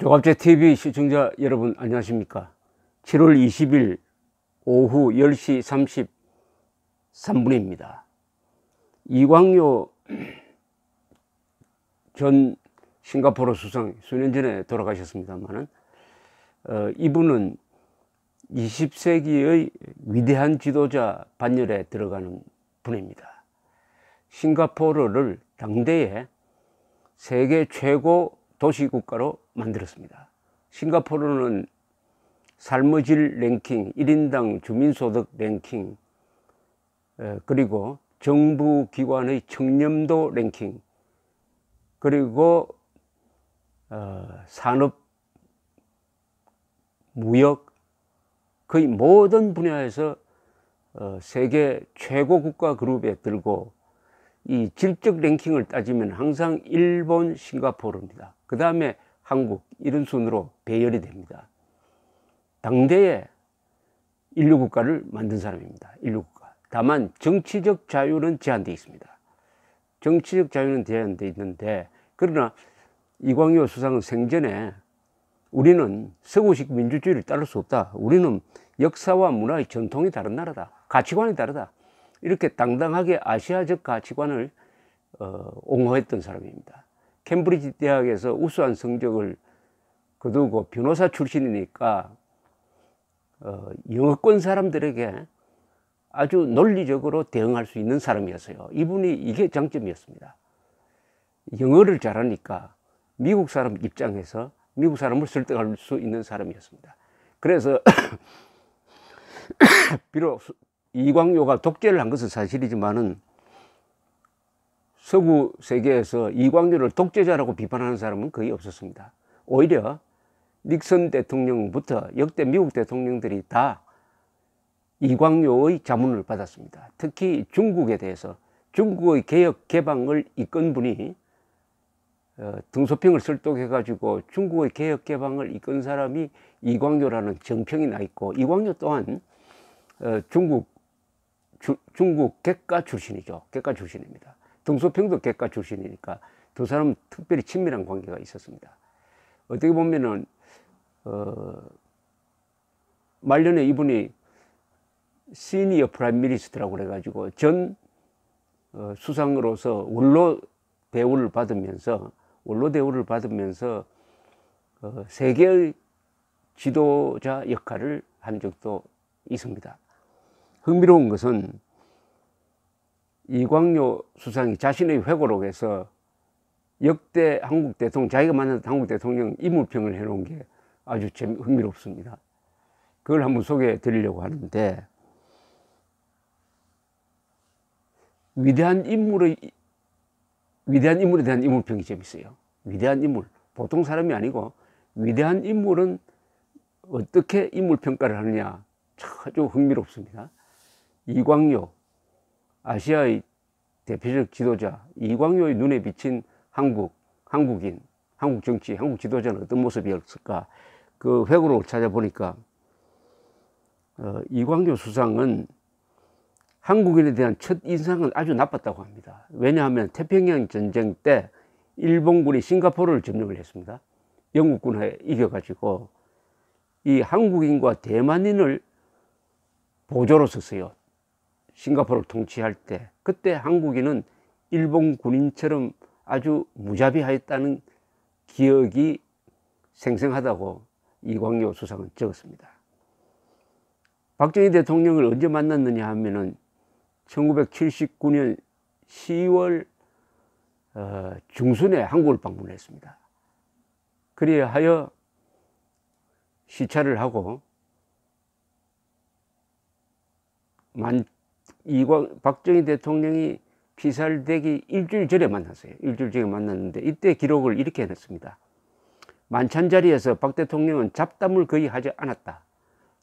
조갑제 TV 시청자 여러분 안녕하십니까? 7월 20일 오후 10시 33분입니다. 이광요 전 싱가포르 수상 수년 전에 돌아가셨습니다만은 어, 이분은 20세기의 위대한 지도자 반열에 들어가는 분입니다. 싱가포르를 당대에 세계 최고 도시국가로 만들었습니다. 싱가포르는 삶의 질 랭킹, 1인당 주민소득 랭킹, 그리고 정부기관의 청렴도 랭킹, 그리고 어, 산업, 무역, 거의 모든 분야에서 어, 세계 최고 국가 그룹에 들고 이 질적 랭킹을 따지면 항상 일본, 싱가포르입니다. 그 다음에 한국 이런 순으로 배열이 됩니다. 당대에 인류 국가를 만든 사람입니다. 인류 국가. 다만 정치적 자유는 제한되어 있습니다. 정치적 자유는 제한되어 있는데 그러나 이광효 수상은 생전에 우리는 서구식 민주주의를 따를 수 없다. 우리는 역사와 문화의 전통이 다른 나라다. 가치관이 다르다. 이렇게 당당하게 아시아적 가치관을 어, 옹호했던 사람입니다. 캠브리지 대학에서 우수한 성적을 거두고 변호사 출신이니까 어, 영어권 사람들에게 아주 논리적으로 대응할 수 있는 사람이었어요. 이분이 이게 장점이었습니다. 영어를 잘하니까 미국 사람 입장에서 미국 사람을 설득할 수 있는 사람이었습니다. 그래서 비록 이광요가 독재를 한 것은 사실이지만은 서구 세계에서 이광요를 독재자라고 비판하는 사람은 거의 없었습니다. 오히려 닉슨 대통령부터 역대 미국 대통령들이 다 이광요의 자문을 받았습니다. 특히 중국에 대해서 중국의 개혁 개방을 이끈 분이 어, 등소평을 설득해 가지고 중국의 개혁 개방을 이끈 사람이 이광요라는 정평이 나 있고 이광요 또한 어, 중국 주, 중국 객가 출신이죠. 객가 출신입니다. 등소평도 객가 출신이니까 두 사람은 특별히 친밀한 관계가 있었습니다. 어떻게 보면은 어, 말년에 이분이 시니어 프라임 미니스트라고 그래가지고 전 어, 수상으로서 원로 대우를 받으면서 원로 대우를 받으면서 어, 세계의 지도자 역할을 한 적도 있습니다. 흥미로운 것은 이광요 수상이 자신의 회고록에서 역대 한국 대통령, 자기가 만났던 한국 대통령 인물평을 해놓은 게 아주 재미, 흥미롭습니다. 그걸 한번 소개해 드리려고 하는데, 위대한 인물의, 위대한 인물에 대한 인물평이 재밌어요. 위대한 인물. 보통 사람이 아니고, 위대한 인물은 어떻게 인물평가를 하느냐. 아주 흥미롭습니다. 이광요, 아시아의 대표적 지도자 이광요의 눈에 비친 한국, 한국인, 한국 정치, 한국 지도자는 어떤 모습이었을까? 그 회고를 찾아보니까 어, 이광요 수상은 한국인에 대한 첫 인상은 아주 나빴다고 합니다. 왜냐하면 태평양 전쟁 때 일본군이 싱가포르를 점령을 했습니다. 영국군에 이겨가지고 이 한국인과 대만인을 보조로 썼어요. 싱가포르를 통치할 때 그때 한국인은 일본 군인처럼 아주 무자비하였다는 기억이 생생하다고 이광요 수상은 적었습니다. 박정희 대통령을 언제 만났느냐 하면은 1979년 10월 어, 중순에 한국을 방문했습니다. 그리하 하여 시차를 하고 만 이광 박정희 대통령이 피살되기 일주일 전에 만났어요. 일주일 전에 만났는데 이때 기록을 이렇게 해놨습니다. 만찬 자리에서 박 대통령은 잡담을 거의 하지 않았다.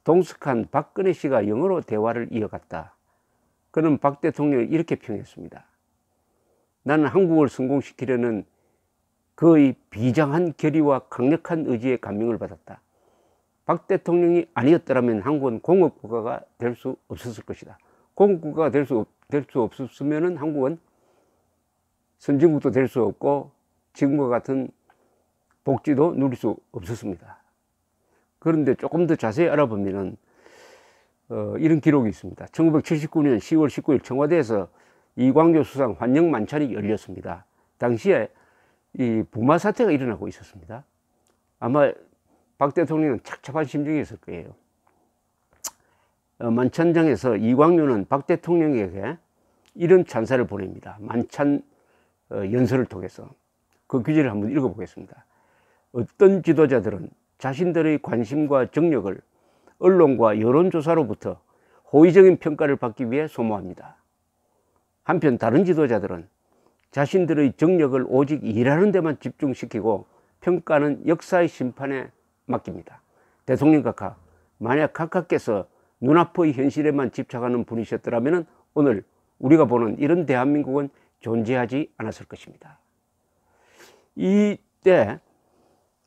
동숙한 박근혜 씨가 영어로 대화를 이어갔다. 그는 박 대통령이 이렇게 평했습니다. 나는 한국을 성공시키려는 그의 비장한 결의와 강력한 의지에 감명을 받았다. 박 대통령이 아니었더라면 한국은 공업국가가 될 수 없었을 것이다. 공국가가 될 수, 될 수 없었으면 한국은 선진국도 될 수 없고 지금과 같은 복지도 누릴 수 없었습니다. 그런데 조금 더 자세히 알아보면은 어, 이런 기록이 있습니다. 1979년 10월 19일 청와대에서 이광조 수상 환영 만찬이 열렸습니다. 당시에 이 부마 사태가 일어나고 있었습니다. 아마 박 대통령은 착잡한 심정이었을 거예요. 어, 만찬장에서 이광조는 박 대통령에게 이런 찬사를 보냅니다. 만찬 어, 연설을 통해서 그 규제를 한번 읽어보겠습니다. 어떤 지도자들은 자신들의 관심과 정력을 언론과 여론조사로부터 호의적인 평가를 받기 위해 소모합니다. 한편 다른 지도자들은 자신들의 정력을 오직 일하는 데만 집중시키고 평가는 역사의 심판에 맡깁니다. 대통령 각하, 만약 각하께서 눈앞의 현실에만 집착하는 분이셨더라면 오늘 우리가 보는 이런 대한민국은 존재하지 않았을 것입니다. 이때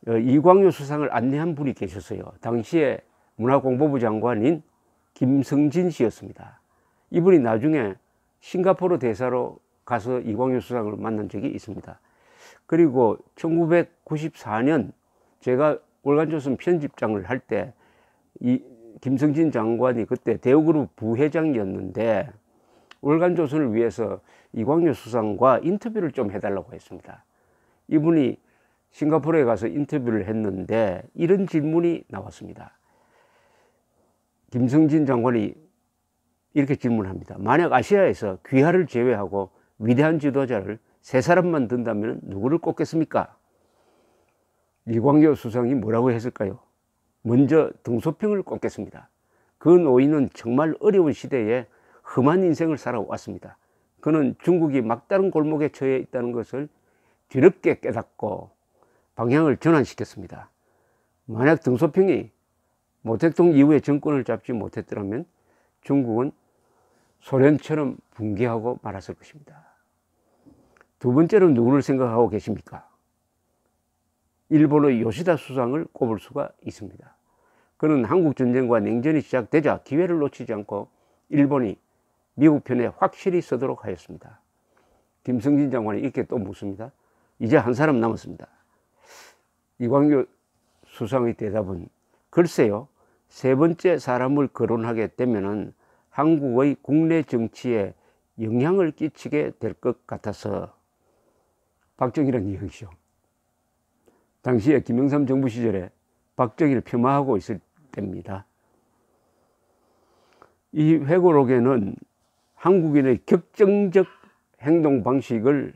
어, 이광효 수상을 안내한 분이 계셨어요. 당시에 문화공보부 장관인 김성진 씨였습니다. 이분이 나중에 싱가포르 대사로 가서 이광효 수상을 만난 적이 있습니다. 그리고 1994년 제가 월간조선 편집장을 할 때 이 김성진 장관이 그때 대우그룹 부회장이었는데 월간 조선을 위해서 이광효 수상과 인터뷰를 좀 해달라고 했습니다. 이분이 싱가포르에 가서 인터뷰를 했는데 이런 질문이 나왔습니다. 김성진 장관이 이렇게 질문합니다. 만약 아시아에서 귀하를 제외하고 위대한 지도자를 세 사람만 든다면 누구를 꼽겠습니까? 이광교 수상이 뭐라고 했을까요? 먼저 등소평을 꼽겠습니다. 그 노인은 정말 어려운 시대에 험한 인생을 살아왔습니다. 그는 중국이 막다른 골목에 처해 있다는 것을 뒤늦게 깨닫고 방향을 전환시켰습니다. 만약 등소평이 모택동 이후에 정권을 잡지 못했더라면 중국은 소련처럼 붕괴하고 말았을 것입니다. 두 번째로 누구를 생각하고 계십니까? 일본의 요시다 수상을 꼽을 수가 있습니다. 그는 한국 전쟁과 냉전이 시작되자 기회를 놓치지 않고 일본이 미국 편에 확실히 서도록 하였습니다. 김성진 장관이 이렇게 또 묻습니다. 이제 한 사람 남았습니다. 이광규 수상의 대답은 글쎄요, 세 번째 사람을 거론하게 되면은 한국의 국내 정치에 영향을 끼치게 될 것 같아서 박정희라는 이야기죠. 당시에 김영삼 정부 시절에 박정희를 폄하하고 있을 때입니다. 이 회고록에는 한국인의 격정적 행동 방식을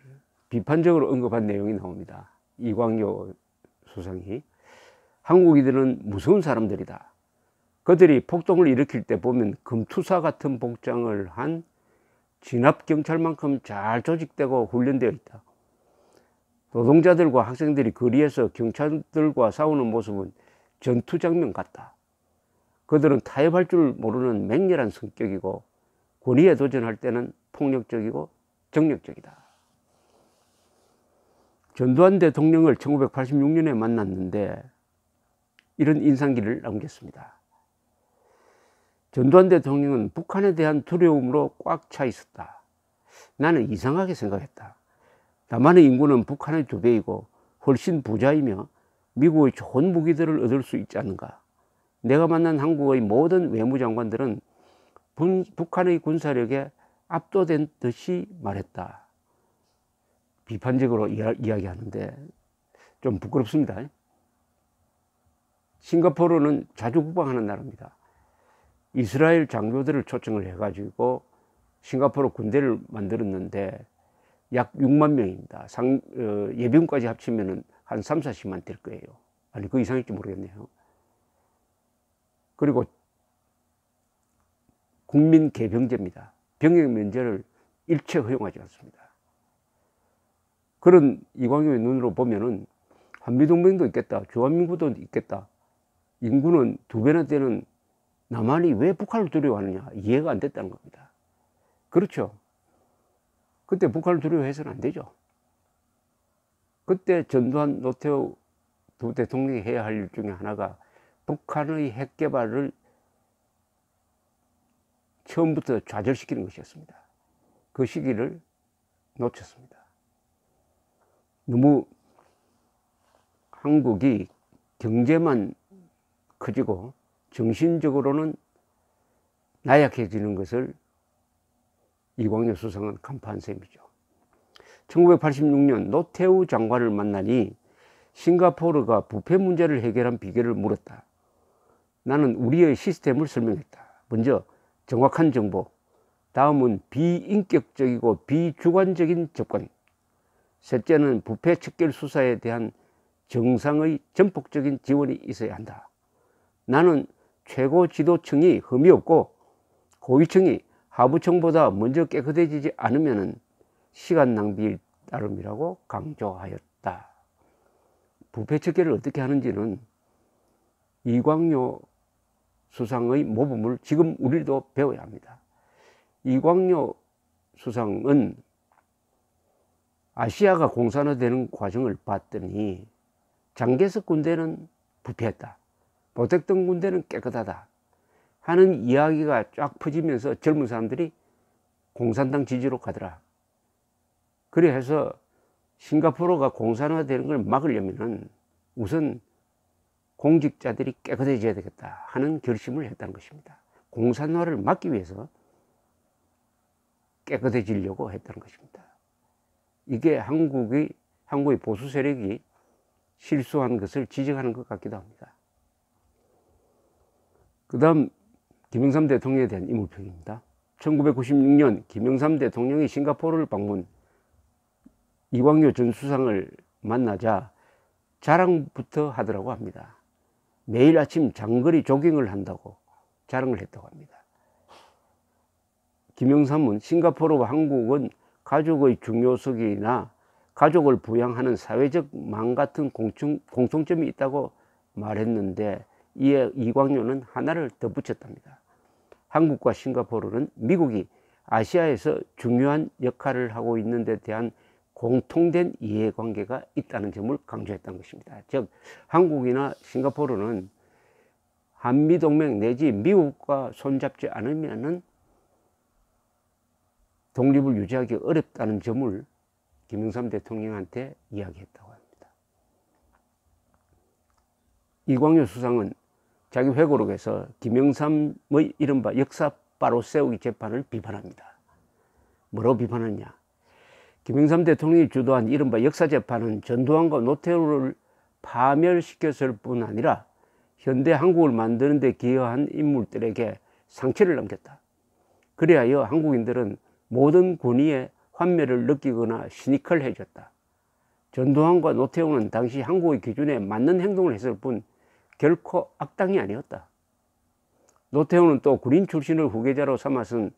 비판적으로 언급한 내용이 나옵니다. 이광요 수상이 한국인들은 무서운 사람들이다. 그들이 폭동을 일으킬 때 보면 금투사 같은 복장을 한 진압 경찰만큼 잘 조직되고 훈련되어 있다. 노동자들과 학생들이 거리에서 경찰들과 싸우는 모습은 전투 장면 같다. 그들은 타협할 줄 모르는 맹렬한 성격이고 권위에 도전할 때는 폭력적이고 정력적이다. 전두환 대통령을 1986년에 만났는데 이런 인상기를 남겼습니다. 전두환 대통령은 북한에 대한 두려움으로 꽉 차 있었다. 나는 이상하게 생각했다. 남한의 인구는 북한의 두 배이고 훨씬 부자이며 미국의 좋은 무기들을 얻을 수 있지 않은가. 내가 만난 한국의 모든 외무장관들은 북한의 군사력에 압도된 듯이 말했다. 비판적으로 이야기하는데 좀 부끄럽습니다. 싱가포르는 자주 국방하는 나라입니다. 이스라엘 장교들을 초청을 해가지고 싱가포르 군대를 만들었는데 약 6만 명입니다. 상, 어, 예비군까지 합치면 한 3, 40만 될 거예요. 아니, 그 이상일지 모르겠네요. 그리고 국민 개병제입니다. 병역 면제를 일체 허용하지 않습니다. 그런 이광용의 눈으로 보면은 한미동맹도 있겠다. 주한민국도 있겠다. 인구는 두 배나 되는 남한이 왜 북한을 두려워하느냐. 이해가 안 됐다는 겁니다. 그렇죠. 그때 북한을 두려워해서는 안 되죠. 그때 전두환 노태우 두 대통령이 해야 할 일 중에 하나가 북한의 핵 개발을 처음부터 좌절시키는 것이었습니다. 그 시기를 놓쳤습니다. 너무 한국이 경제만 커지고 정신적으로는 나약해지는 것을 이광여 수상은 간파한 셈이죠. 1986년 노태우 장관을 만나니 싱가포르가 부패 문제를 해결한 비결을 물었다. 나는 우리의 시스템을 설명했다. 먼저 정확한 정보, 다음은 비인격적이고 비주관적인 접근, 셋째는 부패 척결 수사에 대한 정상의 전폭적인 지원이 있어야 한다. 나는 최고 지도층이 흠이 없고 고위층이 하부층보다 먼저 깨끗해지지 않으면 시간 낭비일 따름이라고 강조하였다. 부패 척결을 어떻게 하는지는 이광요 수상의 모범을 지금 우리도 배워야 합니다. 이광요 수상은 아시아가 공산화되는 과정을 봤더니 장개석 군대는 부패했다. 보택동 군대는 깨끗하다. 하는 이야기가 쫙 퍼지면서 젊은 사람들이 공산당 지지로 가더라. 그래 서 싱가포르가 공산화되는 걸 막으려면은 우선 공직자들이 깨끗해져야 되겠다 하는 결심을 했다는 것입니다. 공산화를 막기 위해서 깨끗해지려고 했다는 것입니다. 이게 한국의 한국의 보수 세력이 실수한 것을 지적하는 것 같기도 합니다. 그 다음 김영삼 대통령에 대한 인물평입니다. 1996년 김영삼 대통령이 싱가포르를 방문 이광효 전 수상을 만나자 자랑부터 하더라고 합니다. 매일 아침 장거리 조깅을 한다고 자랑을 했다고 합니다. 김영삼은 싱가포르와 한국은 가족의 중요성이나 가족을 부양하는 사회적 망 같은 공통, 공통점이 있다고 말했는데 이에 이광요는 하나를 덧붙였답니다. 한국과 싱가포르는 미국이 아시아에서 중요한 역할을 하고 있는 데 대한 공통된 이해관계가 있다는 점을 강조했던 것입니다. 즉 한국이나 싱가포르는 한미동맹 내지 미국과 손잡지 않으면 독립을 유지하기 어렵다는 점을 김영삼 대통령한테 이야기했다고 합니다. 이광효 수상은 자기 회고록에서 김영삼의 이른바 역사 바로 세우기 재판을 비판합니다. 뭐라고 비판하냐? 김영삼 대통령이 주도한 이른바 역사재판은 전두환과 노태우를 파멸시켰을 뿐 아니라 현대 한국을 만드는 데 기여한 인물들에게 상처를 남겼다. 그리하여 한국인들은 모든 군의의 환멸을 느끼거나 시니컬해졌다. 전두환과 노태우는 당시 한국의 기준에 맞는 행동을 했을 뿐 결코 악당이 아니었다. 노태우는 또 군인 출신을 후계자로 삼아선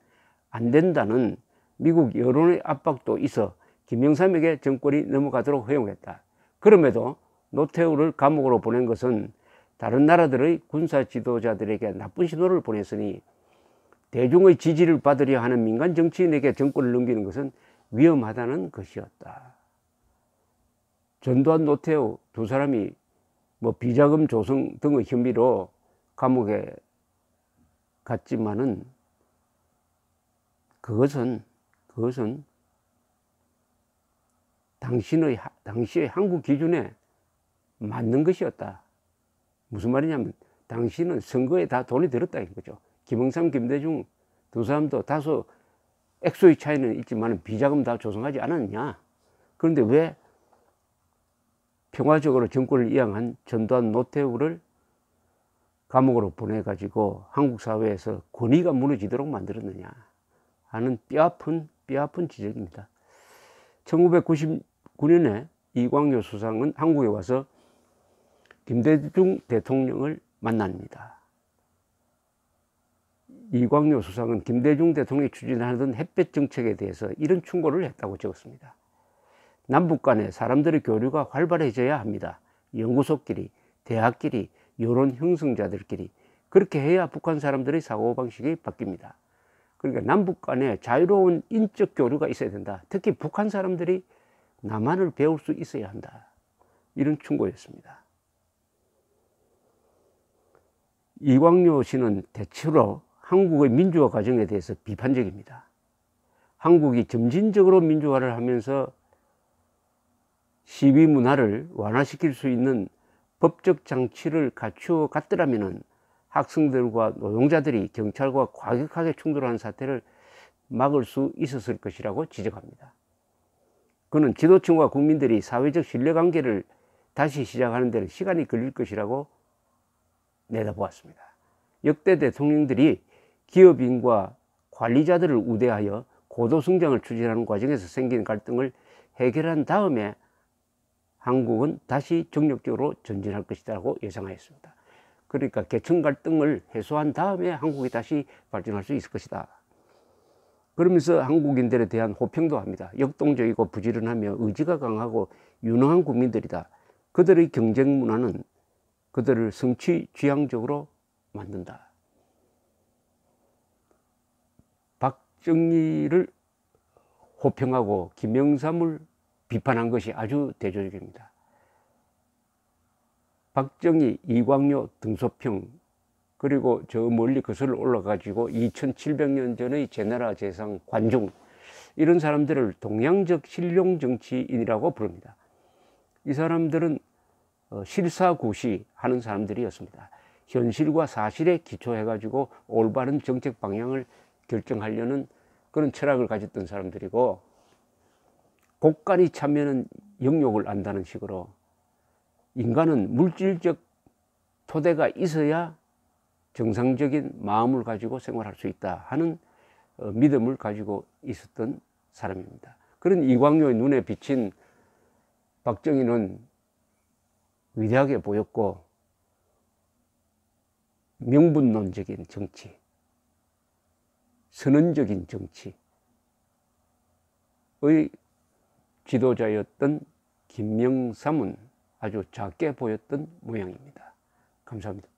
안 된다는 미국 여론의 압박도 있어 김영삼에게 정권이 넘어가도록 허용했다. 그럼에도 노태우를 감옥으로 보낸 것은 다른 나라들의 군사 지도자들에게 나쁜 신호를 보냈으니 대중의 지지를 받으려 하는 민간 정치인에게 정권을 넘기는 것은 위험하다는 것이었다. 전두환 노태우 두 사람이 뭐 비자금 조성 등의 혐의로 감옥에 갔지만은 그것은 그것은 당신의 당시의 한국 기준에 맞는 것이었다. 무슨 말이냐면 당신은 선거에 다 돈이 들었다 이거죠. 김영삼, 김대중 두 사람도 다소 액수의 차이는 있지만 비자금 다 조성하지 않았냐. 그런데 왜 평화적으로 정권을 이양한 전두환 노태우를 감옥으로 보내가지고 한국 사회에서 권위가 무너지도록 만들었느냐 하는 뼈아픈 뼈아픈 지적입니다. 1999년에 이광효 수상은 한국에 와서 김대중 대통령을 만납니다. 이광효 수상은 김대중 대통령이 추진하던 햇볕 정책에 대해서 이런 충고를 했다고 적었습니다. 남북 간에 사람들의 교류가 활발해져야 합니다. 연구소끼리, 대학끼리, 여론 형성자들끼리 그렇게 해야 북한 사람들의 사고방식이 바뀝니다. 그러니까 남북 간에 자유로운 인적 교류가 있어야 된다. 특히 북한 사람들이 남한을 배울 수 있어야 한다. 이런 충고였습니다. 이광요 씨는 대체로 한국의 민주화 과정에 대해서 비판적입니다. 한국이 점진적으로 민주화를 하면서 시위 문화를 완화시킬 수 있는 법적 장치를 갖추어 갔더라면 학생들과 노동자들이 경찰과 과격하게 충돌하는 사태를 막을 수 있었을 것이라고 지적합니다. 그는 지도층과 국민들이 사회적 신뢰관계를 다시 시작하는 데는 시간이 걸릴 것이라고 내다보았습니다. 역대 대통령들이 기업인과 관리자들을 우대하여 고도성장을 추진하는 과정에서 생긴 갈등을 해결한 다음에 한국은 다시 정력적으로 전진할 것이라고 예상하였습니다. 그러니까 계층 갈등을 해소한 다음에 한국이 다시 발전할 수 있을 것이다. 그러면서 한국인들에 대한 호평도 합니다. 역동적이고 부지런하며 의지가 강하고 유능한 국민들이다. 그들의 경쟁 문화는 그들을 성취 지향적으로 만든다. 박정희를 호평하고 김영삼을 비판한 것이 아주 대조적입니다. 박정희, 이광요, 등소평 그리고 저 멀리 거슬러 올라가지고 2700년 전의 제나라 제상 관중 이런 사람들을 동양적 실용 정치인이라고 부릅니다. 이 사람들은 어, 실사구시 하는 사람들이었습니다. 현실과 사실에 기초해 가지고 올바른 정책 방향을 결정하려는 그런 철학을 가졌던 사람들이고 곡간이 차면은 영욕을 안다는 식으로 인간은 물질적 토대가 있어야 정상적인 마음을 가지고 생활할 수 있다 하는 어, 믿음을 가지고 있었던 사람입니다. 그런 이광요의 눈에 비친 박정희는 위대하게 보였고 명분론적인 정치, 선언적인 정치의 지도자였던 김명삼은 아주 작게 보였던 모양입니다. 감사합니다.